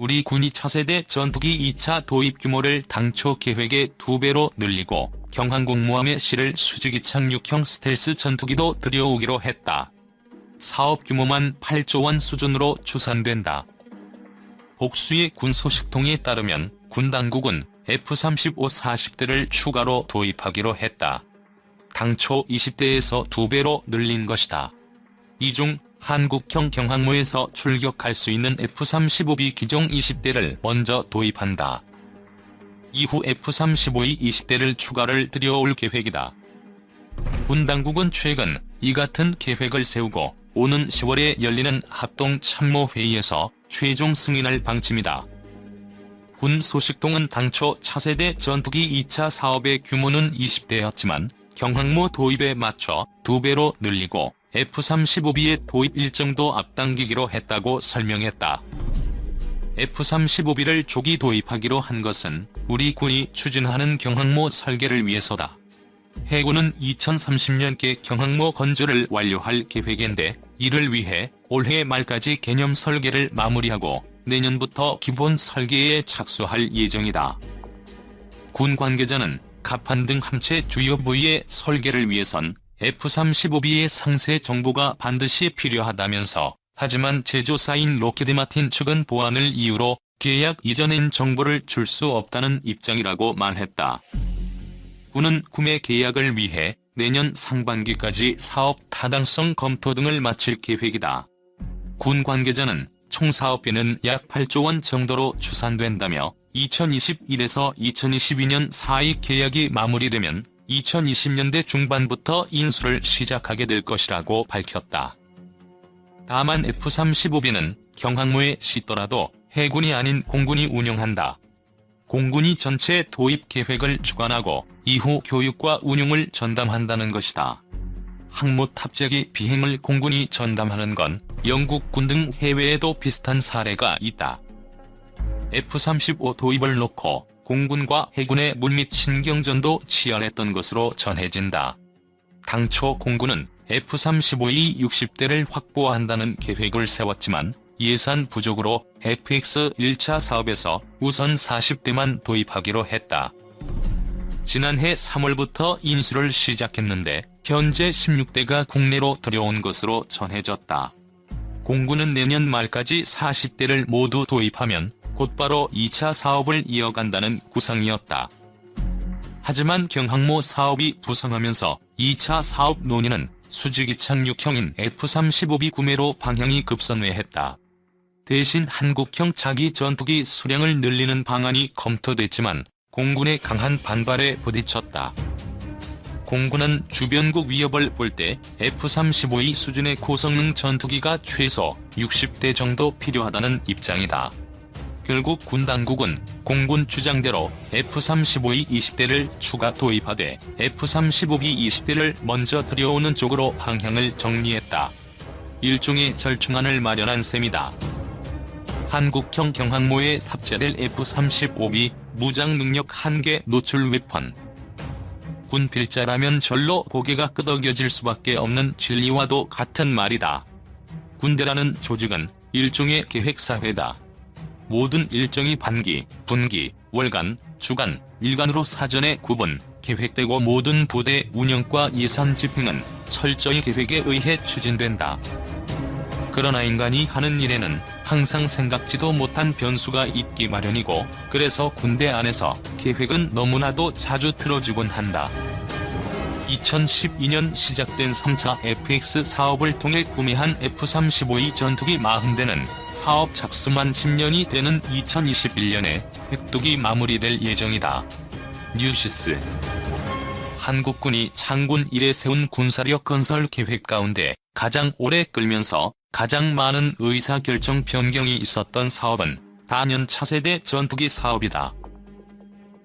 우리 군이 차세대 전투기 2차 도입 규모를 당초 계획의 2배로 늘리고 경항공모함의 실을 수직이 착륙형 스텔스 전투기도 들여오기로 했다. 사업 규모만 8조 원 수준으로 추산된다. 복수의 군 소식통에 따르면 군 당국은 F-35 40대를 추가로 도입하기로 했다. 당초 20대에서 2배로 늘린 것이다. 이 중 한국형 경항모에서 출격할 수 있는 F-35B 기종 20대를 먼저 도입한다. 이후 F-35E 20대를 추가를 들여올 계획이다. 군 당국은 최근 이 같은 계획을 세우고 오는 10월에 열리는 합동참모회의에서 최종 승인할 방침이다. 군 소식통은 당초 차세대 전투기 2차 사업의 규모는 20대였지만 경항모 도입에 맞춰 2배로 늘리고 F-35B의 도입 일정도 앞당기기로 했다고 설명했다. F-35B를 조기 도입하기로 한 것은 우리 군이 추진하는 경항모 설계를 위해서다. 해군은 2030년께 경항모 건조를 완료할 계획인데 이를 위해 올해 말까지 개념 설계를 마무리하고 내년부터 기본 설계에 착수할 예정이다. 군 관계자는 갑판 등 함체 주요 부위의 설계를 위해선 F-35B의 상세 정보가 반드시 필요하다면서 하지만 제조사인 로키드 마틴 측은 보안을 이유로 계약 이전엔 정보를 줄 수 없다는 입장이라고 말했다. 군은 구매 계약을 위해 내년 상반기까지 사업 타당성 검토 등을 마칠 계획이다. 군 관계자는 총 사업비는 약 8조 원 정도로 추산된다며 2021에서 2022년 사익 계약이 마무리되면 2020년대 중반부터 인수를 시작하게 될 것이라고 밝혔다. 다만 F-35B는 경항모에 싣더라도 해군이 아닌 공군이 운영한다. 공군이 전체 도입 계획을 주관하고 이후 교육과 운용을 전담한다는 것이다. 항모 탑재기 비행을 공군이 전담하는 건 영국군 등 해외에도 비슷한 사례가 있다. F-35 도입을 놓고 공군과 해군의 물밑 신경전도 치열했던 것으로 전해진다. 당초 공군은 F-35E 60대를 확보한다는 계획을 세웠지만 예산 부족으로 FX 1차 사업에서 우선 40대만 도입하기로 했다. 지난해 3월부터 인수를 시작했는데 현재 16대가 국내로 들여온 것으로 전해졌다. 공군은 내년 말까지 40대를 모두 도입하면 곧바로 2차 사업을 이어간다는 구상이었다. 하지만 경항모 사업이 부상하면서 2차 사업 논의는 수직이 착륙형인 F-35B 구매로 방향이 급선회했다. 대신 한국형 자기 전투기 수량을 늘리는 방안이 검토됐지만 공군의 강한 반발에 부딪혔다. 공군은 주변국 위협을 볼 때 F-35E 수준의 고성능 전투기가 최소 60대 정도 필요하다는 입장이다. 결국 군 당국은 공군 주장대로 F-35E 20대를 추가 도입하되 F-35B 20대를 먼저 들여오는 쪽으로 방향을 정리했다. 일종의 절충안을 마련한 셈이다. 한국형 경항모에 탑재될 F-35B 무장 능력 한계 노출 웨펀 군 필자라면 절로 고개가 끄덕여질 수밖에 없는 진리와도 같은 말이다. 군대라는 조직은 일종의 계획사회다. 모든 일정이 반기, 분기, 월간, 주간, 일간으로 사전에 구분, 계획되고 모든 부대 운영과 예산 집행은 철저히 계획에 의해 추진된다. 그러나 인간이 하는 일에는 항상 생각지도 못한 변수가 있기 마련이고 그래서 군대 안에서 계획은 너무나도 자주 틀어지곤 한다. 2012년 시작된 3차 FX 사업을 통해 구매한 F-35E 전투기 40대는 사업 착수만 10년이 되는 2021년에 획득이 마무리될 예정이다. 뉴시스 한국군이 장군 이래 세운 군사력 건설 계획 가운데 가장 오래 끌면서 가장 많은 의사결정 변경이 있었던 사업은 단연 차세대 전투기 사업이다.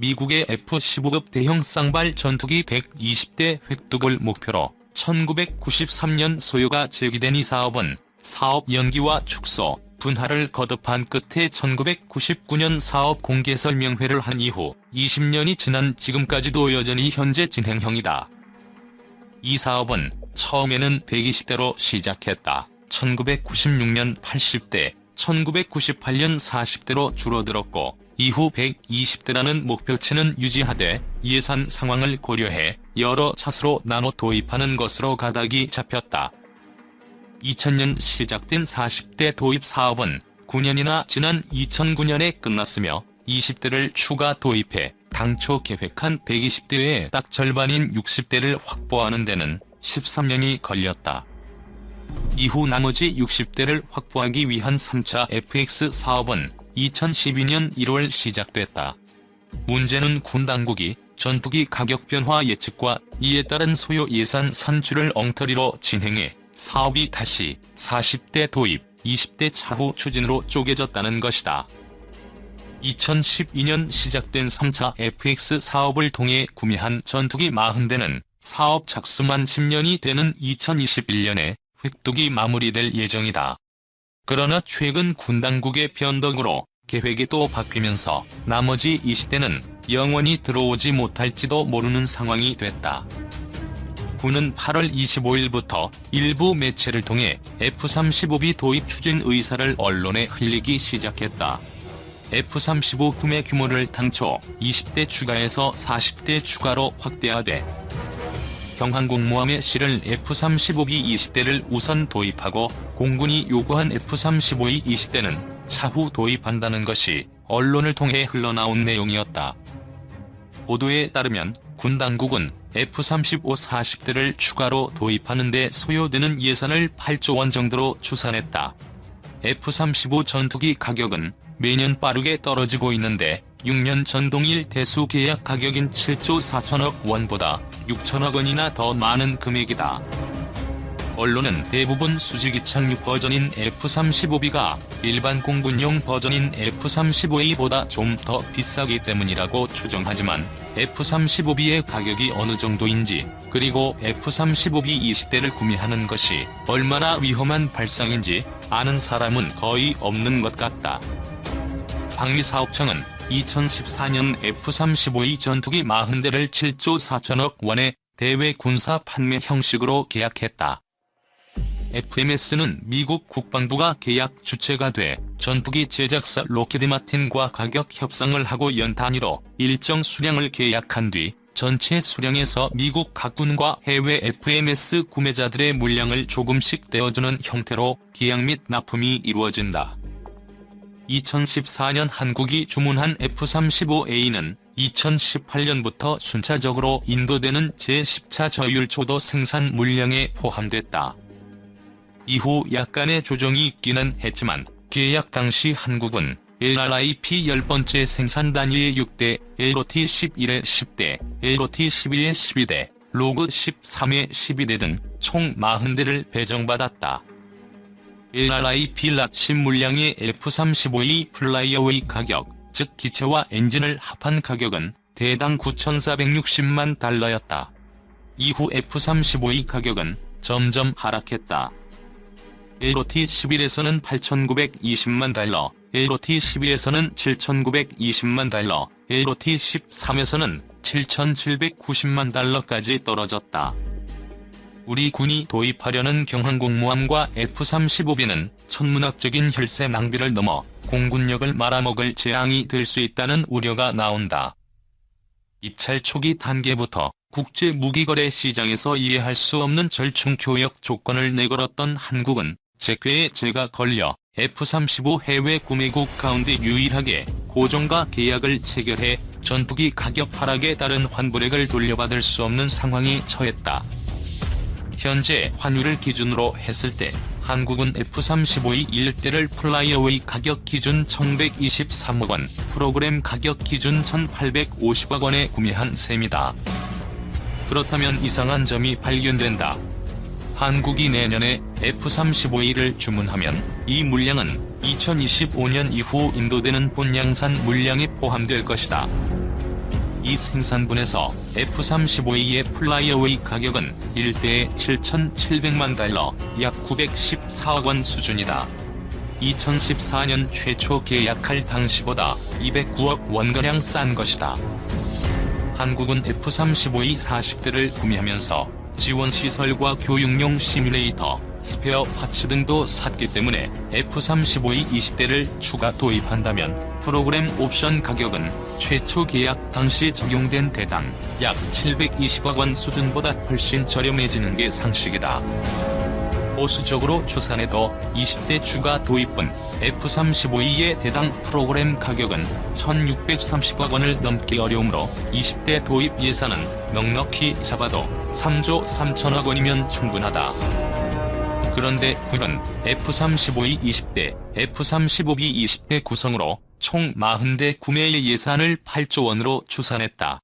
미국의 F-15급 대형 쌍발 전투기 120대 획득을 목표로 1993년 소요가 제기된 이 사업은 사업 연기와 축소, 분할을 거듭한 끝에 1999년 사업 공개 설명회를 한 이후 20년이 지난 지금까지도 여전히 현재 진행형이다. 이 사업은 처음에는 120대로 시작했다. 1996년 80대, 1998년 40대로 줄어들었고 이후 120대라는 목표치는 유지하되 예산 상황을 고려해 여러 차수로 나눠 도입하는 것으로 가닥이 잡혔다. 2000년 시작된 40대 도입 사업은 9년이나 지난 2009년에 끝났으며 20대를 추가 도입해 당초 계획한 120대의 딱 절반인 60대를 확보하는 데는 13년이 걸렸다. 이후 나머지 60대를 확보하기 위한 3차 FX 사업은 2012년 1월 시작됐다. 문제는 군 당국이 전투기 가격 변화 예측과 이에 따른 소요 예산 산출을 엉터리로 진행해 사업이 다시 40대 도입, 20대 차후 추진으로 쪼개졌다는 것이다. 2012년 시작된 3차 FX 사업을 통해 구매한 전투기 40대는 사업 착수만 10년이 되는 2021년에 획득이 마무리될 예정이다. 그러나 최근 군 당국의 변덕으로 계획이 또 바뀌면서 나머지 20대는 영원히 들어오지 못할지도 모르는 상황이 됐다. 군은 8월 25일부터 일부 매체를 통해 F-35B 도입 추진 의사를 언론에 흘리기 시작했다. F-35 구매 규모를 당초 20대 추가해서 40대 추가로 확대하되 경항공모함에 실을 F-35B 20대를 우선 도입하고 공군이 요구한 F-35E 20대는 차후 도입한다는 것이 언론을 통해 흘러나온 내용이었다. 보도에 따르면 군 당국은 F-35 40대를 추가로 도입하는 데 소요되는 예산을 8조 원 정도로 추산했다. F-35 전투기 가격은 매년 빠르게 떨어지고 있는데 6년 전 동일 대수 계약 가격인 7조 4천억 원보다 6천억 원이나 더 많은 금액이다. 언론은 대부분 수직이 착륙 버전인 F-35B가 일반 공군용 버전인 F-35A보다 좀 더 비싸기 때문이라고 추정하지만 F-35B의 가격이 어느 정도인지 그리고 F-35B 20대를 구매하는 것이 얼마나 위험한 발상인지 아는 사람은 거의 없는 것 같다. 방위사업청은 2014년 F-35E 전투기 40대를 7조 4천억 원의 대외 군사 판매 형식으로 계약했다. FMS는 미국 국방부가 계약 주체가 돼 전투기 제작사 로키드 마틴과 가격 협상을 하고 연 단위로 일정 수량을 계약한 뒤 전체 수량에서 미국 각군과 해외 FMS 구매자들의 물량을 조금씩 떼어주는 형태로 계약 및 납품이 이루어진다. 2014년 한국이 주문한 F-35A는 2018년부터 순차적으로 인도되는 제10차 저율초도 생산 물량에 포함됐다. 이후 약간의 조정이 있기는 했지만 계약 당시 한국은 LRIP 10번째 생산 단위의 6대, LOT 11의 10대, LOT 12의 12대, 로그 13의 12대 등 총 40대를 배정받았다. LRIP 랍10 물량의 F-35E 플라이어웨이 가격, 즉 기체와 엔진을 합한 가격은 대당 9,460만 달러였다. 이후 F-35E 가격은 점점 하락했다. LOT 11에서는 8,920만 달러, LOT 12에서는 7,920만 달러, LOT 13에서는 7,790만 달러까지 떨어졌다. 우리 군이 도입하려는 경항공모함과 F-35B는 천문학적인 혈세 낭비를 넘어 공군력을 말아먹을 재앙이 될 수 있다는 우려가 나온다. 입찰 초기 단계부터 국제 무기거래 시장에서 이해할 수 없는 절충 교역 조건을 내걸었던 한국은 제쾌에 제가 걸려 F-35 해외 구매국 가운데 유일하게 고정가 계약을 체결해 전투기 가격 하락에 따른 환불액을 돌려받을 수 없는 상황에 처했다. 현재 환율을 기준으로 했을 때 한국은 F-35E 1대를 플라이어웨이 가격 기준 1123억 원, 프로그램 가격 기준 1850억 원에 구매한 셈이다. 그렇다면 이상한 점이 발견된다. 한국이 내년에 F-35E를 주문하면 이 물량은 2025년 이후 인도되는 본양산 물량에 포함될 것이다. 이 생산분에서 F-35E의 플라이어웨이 가격은 1대에 7,700만 달러, 약 914억 원 수준이다. 2014년 최초 계약할 당시보다 209억 원가량 싼 것이다. 한국은 F-35E 40대를 구매하면서 지원시설과 교육용 시뮬레이터, 스페어 파츠 등도 샀기 때문에 F-35E 20대를 추가 도입한다면 프로그램 옵션 가격은 최초 계약 당시 적용된 대당 약 720억 원 수준보다 훨씬 저렴해지는 게 상식이다. 보수적으로 추산해도 20대 추가 도입분 F-35E의 대당 프로그램 가격은 1630억 원을 넘기 어려우므로 20대 도입 예산은 넉넉히 잡아도 3조 3천억 원이면 충분하다. 그런데 군은 F-35E 20대, F-35B 20대 구성으로 총 40대 구매의 예산을 8조 원으로 추산했다.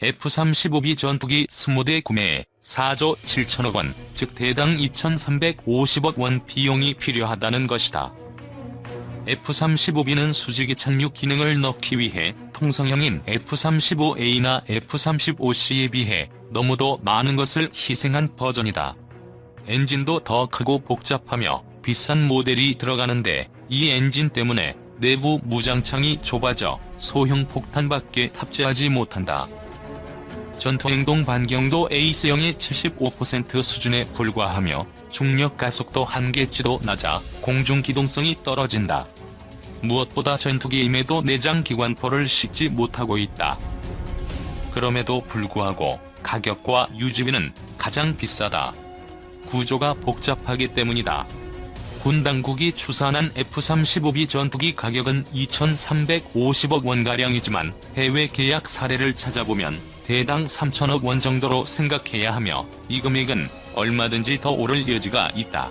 F-35B 전투기 20대 구매에 4조 7천억 원, 즉 대당 2,350억 원 비용이 필요하다는 것이다. F-35B는 수직이 착륙 기능을 넣기 위해 통성형인 F-35A나 F-35C에 비해 너무도 많은 것을 희생한 버전이다. 엔진도 더 크고 복잡하며 비싼 모델이 들어가는데 이 엔진 때문에 내부 무장창이 좁아져 소형 폭탄밖에 탑재하지 못한다. 전투행동 반경도 에이스형의 75% 수준에 불과하며 중력 가속도 한계치도 낮아 공중 기동성이 떨어진다. 무엇보다 전투기임에도 내장 기관포를 싣지 못하고 있다. 그럼에도 불구하고 가격과 유지비는 가장 비싸다. 구조가 복잡하기 때문이다. 군 당국이 추산한 F-35B 전투기 가격은 2,350억 원가량이지만 해외 계약 사례를 찾아보면 대당 3천억 원 정도로 생각해야 하며 이 금액은 얼마든지 더 오를 여지가 있다.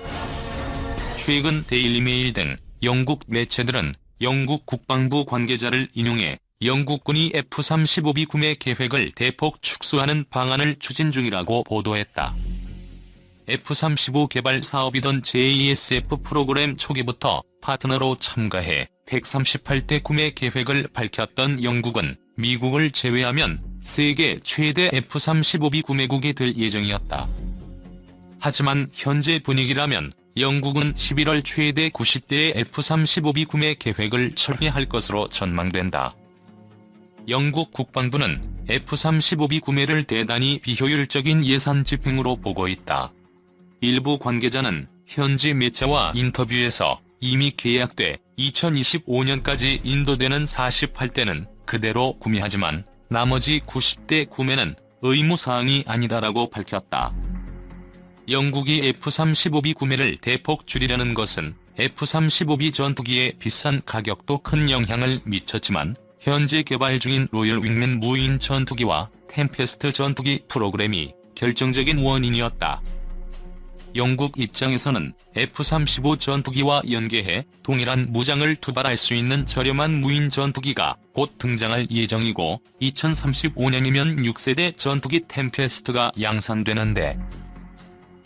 최근 데일리메일 등 영국 매체들은 영국 국방부 관계자를 인용해 영국군이 F-35B 구매 계획을 대폭 축소하는 방안을 추진 중이라고 보도했다. F-35 개발 사업이던 JSF 프로그램 초기부터 파트너로 참가해 138대 구매 계획을 밝혔던 영국은 미국을 제외하면 세계 최대 F-35B 구매국이 될 예정이었다. 하지만 현재 분위기라면 영국은 11월 최대 90대의 F-35B 구매 계획을 철회할 것으로 전망된다. 영국 국방부는 F-35B 구매를 대단히 비효율적인 예산 집행으로 보고 있다. 일부 관계자는 현지 매체와 인터뷰에서 이미 계약돼 2025년까지 인도되는 48대는 그대로 구매하지만 나머지 90대 구매는 의무사항이 아니다라고 밝혔다. 영국이 F-35B 구매를 대폭 줄이려는 것은 F-35B 전투기의 비싼 가격도 큰 영향을 미쳤지만 현재 개발 중인 로열 윙맨 무인 전투기와 템페스트 전투기 프로그램이 결정적인 원인이었다. 영국 입장에서는 F-35 전투기와 연계해 동일한 무장을 투발할 수 있는 저렴한 무인 전투기가 곧 등장할 예정이고 2035년이면 6세대 전투기 템페스트가 양산되는데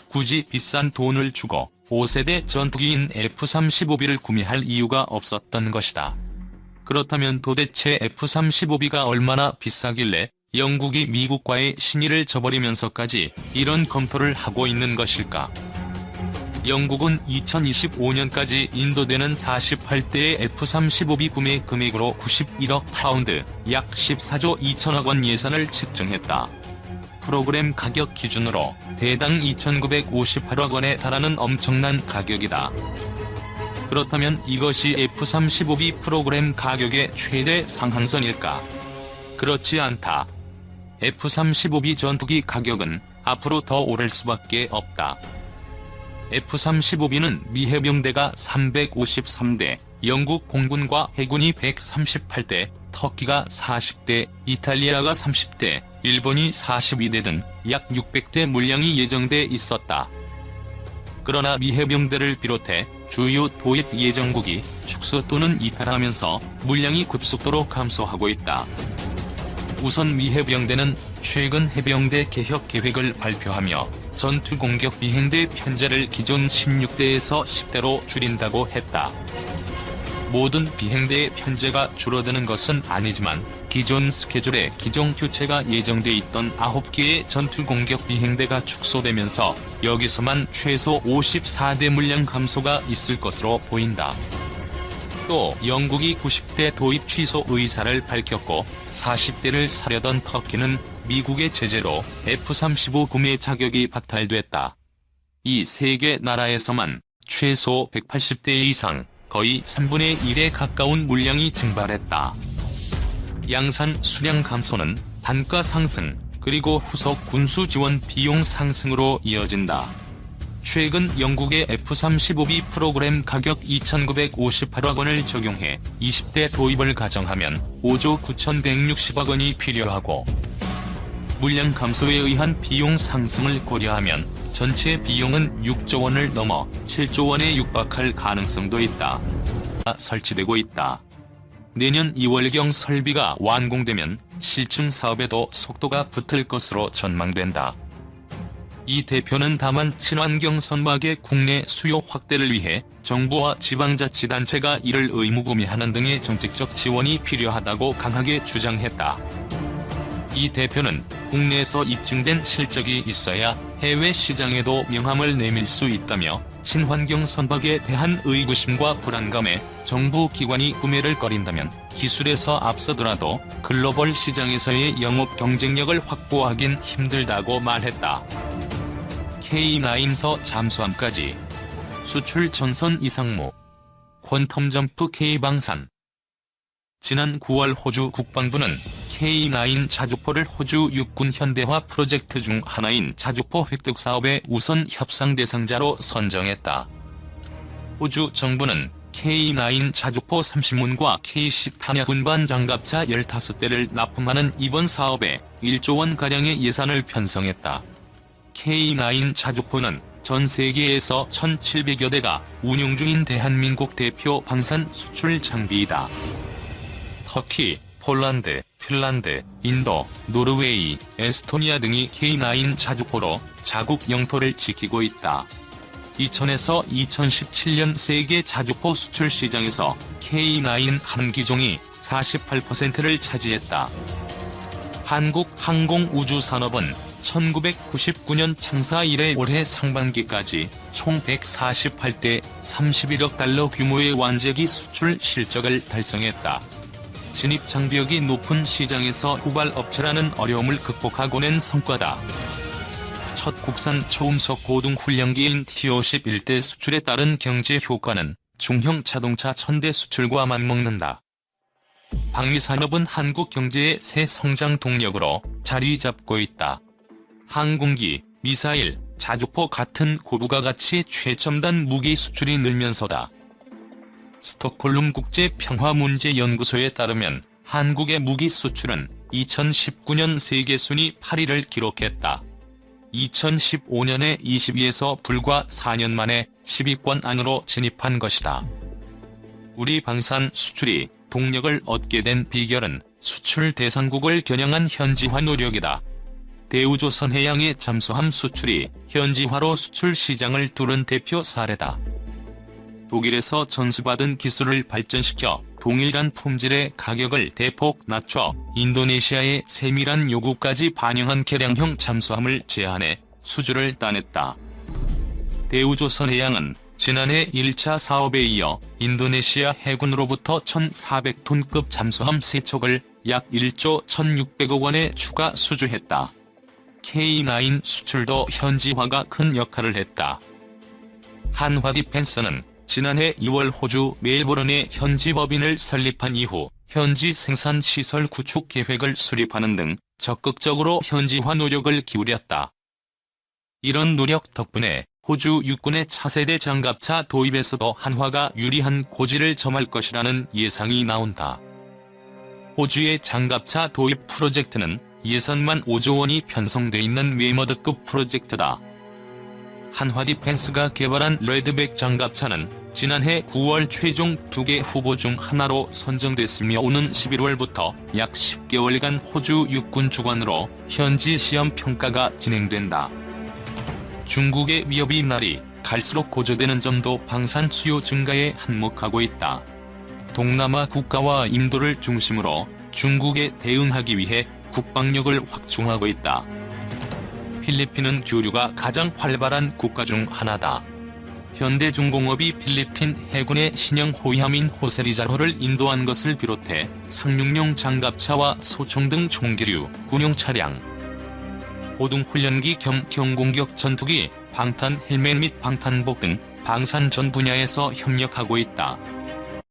굳이 비싼 돈을 주고 5세대 전투기인 F-35B를 구매할 이유가 없었던 것이다. 그렇다면 도대체 F-35B가 얼마나 비싸길래 영국이 미국과의 신의를 저버리면서까지 이런 검토를 하고 있는 것일까? 영국은 2025년까지 인도되는 48대의 F-35B 구매 금액으로 91억 파운드, 약 14조 2천억 원 예산을 책정했다. 프로그램 가격 기준으로 대당 2,958억 원에 달하는 엄청난 가격이다. 그렇다면 이것이 F-35B 프로그램 가격의 최대 상한선일까? 그렇지 않다. F-35B 전투기 가격은 앞으로 더 오를 수밖에 없다. F-35B는 미 해병대가 353대, 영국 공군과 해군이 138대, 터키가 40대, 이탈리아가 30대, 일본이 42대 등 약 600대 물량이 예정돼 있었다. 그러나 미 해병대를 비롯해 주요 도입 예정국이 축소 또는 이탈하면서 물량이 급속도로 감소하고 있다. 우선 미 해병대는 최근 해병대 개혁 계획을 발표하며 전투 공격 비행대 편제를 기존 16대에서 10대로 줄인다고 했다. 모든 비행대의 편제가 줄어드는 것은 아니지만 기존 스케줄에 기종 교체가 예정돼 있던 9개의 전투 공격 비행대가 축소되면서 여기서만 최소 54대 물량 감소가 있을 것으로 보인다. 또 영국이 90대 도입 취소 의사를 밝혔고 40대를 사려던 터키는 미국의 제재로 F-35 구매 자격이 박탈됐다. 이 세 개 나라에서만 최소 180대 이상 거의 3분의 1에 가까운 물량이 증발했다. 양산 수량 감소는 단가 상승, 그리고 후속 군수 지원 비용 상승으로 이어진다. 최근 영국의 F-35B 프로그램 가격 2,958억 원을 적용해 20대 도입을 가정하면 5조 9,160억 원이 필요하고 물량 감소에 의한 비용 상승을 고려하면 전체 비용은 6조 원을 넘어 7조 원에 육박할 가능성도 있다. 설치되고 있다. 내년 2월경 설비가 완공되면 실증 사업에도 속도가 붙을 것으로 전망된다. 이 대표는 다만 친환경 선박의 국내 수요 확대를 위해 정부와 지방자치단체가 이를 의무구매하는 등의 정책적 지원이 필요하다고 강하게 주장했다. 이 대표는 국내에서 입증된 실적이 있어야 해외 시장에도 명함을 내밀 수 있다며 친환경 선박에 대한 의구심과 불안감에 정부 기관이 구매를 꺼린다면 기술에서 앞서더라도 글로벌 시장에서의 영업 경쟁력을 확보하긴 힘들다고 말했다. K9서 잠수함까지 수출 전선 이상무 퀀텀 점프 K방산 지난 9월 호주 국방부는 K9 자주포를 호주 육군 현대화 프로젝트 중 하나인 자주포 획득 사업의 우선 협상 대상자로 선정했다. 호주 정부는 K9 자주포 30문과 K10 탄약 운반 장갑차 15대를 납품하는 이번 사업에 1조 원가량의 예산을 편성했다. K9 자주포는 전 세계에서 1,700여 대가 운용 중인 대한민국 대표 방산 수출 장비이다. 터키, 폴란드, 핀란드, 인도, 노르웨이, 에스토니아 등이 K9 자주포로 자국 영토를 지키고 있다. 2000에서 2017년 세계 자주포 수출 시장에서 K9 한 기종이 48%를 차지했다. 한국항공우주산업은 1999년 창사 이래 올해 상반기까지 총 148대 31억 달러 규모의 완제기 수출 실적을 달성했다. 진입 장벽이 높은 시장에서 후발 업체라는 어려움을 극복하고 낸 성과다. 첫 국산 초음속 고등 훈련기인 T-51대 수출에 따른 경제 효과는 중형 자동차 1000대 수출과 맞먹는다. 방위산업은 한국 경제의 새 성장 동력으로 자리 잡고 있다. 항공기, 미사일, 자주포 같은 고부가 가치 최첨단 무기 수출이 늘면서다. 스톡홀름 국제평화문제연구소에 따르면 한국의 무기 수출은 2019년 세계 순위 8위를 기록했다. 2015년에 20위에서 불과 4년 만에 10위권 안으로 진입한 것이다. 우리 방산 수출이 동력을 얻게 된 비결은 수출 대상국을 겨냥한 현지화 노력이다. 대우조선해양의 잠수함 수출이 현지화로 수출 시장을 뚫은 대표 사례다. 독일에서 전수받은 기술을 발전시켜 동일한 품질의 가격을 대폭 낮춰 인도네시아의 세밀한 요구까지 반영한 개량형 잠수함을 제안해 수주를 따냈다. 대우조선해양은 지난해 1차 사업에 이어 인도네시아 해군으로부터 1,400톤급 잠수함 3척을 약 1조 1,600억 원에 추가 수주했다. K9 수출도 현지화가 큰 역할을 했다. 한화 디펜스는 지난해 2월 호주 멜버른에 현지 법인을 설립한 이후 현지 생산 시설 구축 계획을 수립하는 등 적극적으로 현지화 노력을 기울였다. 이런 노력 덕분에 호주 육군의 차세대 장갑차 도입에서도 한화가 유리한 고지를 점할 것이라는 예상이 나온다. 호주의 장갑차 도입 프로젝트는 예산만 5조 원이 편성돼 있는 웨머드급 프로젝트다. 한화 디 펜스가 개발한 레드백 장갑차는 지난해 9월 최종 2개 후보 중 하나로 선정됐으며 오는 11월부터 약 10개월간 호주 육군 주관으로 현지 시험 평가가 진행된다. 중국의 위협이 날이 갈수록 고조되는 점도 방산 수요 증가에 한몫하고 있다. 동남아 국가와 인도를 중심으로 중국에 대응하기 위해 국방력을 확충하고 있다. 필리핀은 교류가 가장 활발한 국가 중 하나다. 현대중공업이 필리핀 해군의 신형 호위함인 호세리자로를 인도한 것을 비롯해 상륙용 장갑차와 소총 등 총기류, 군용 차량, 호둥 훈련기 겸 경공격 전투기, 방탄 헬멧 및 방탄복 등 방산 전 분야에서 협력하고 있다.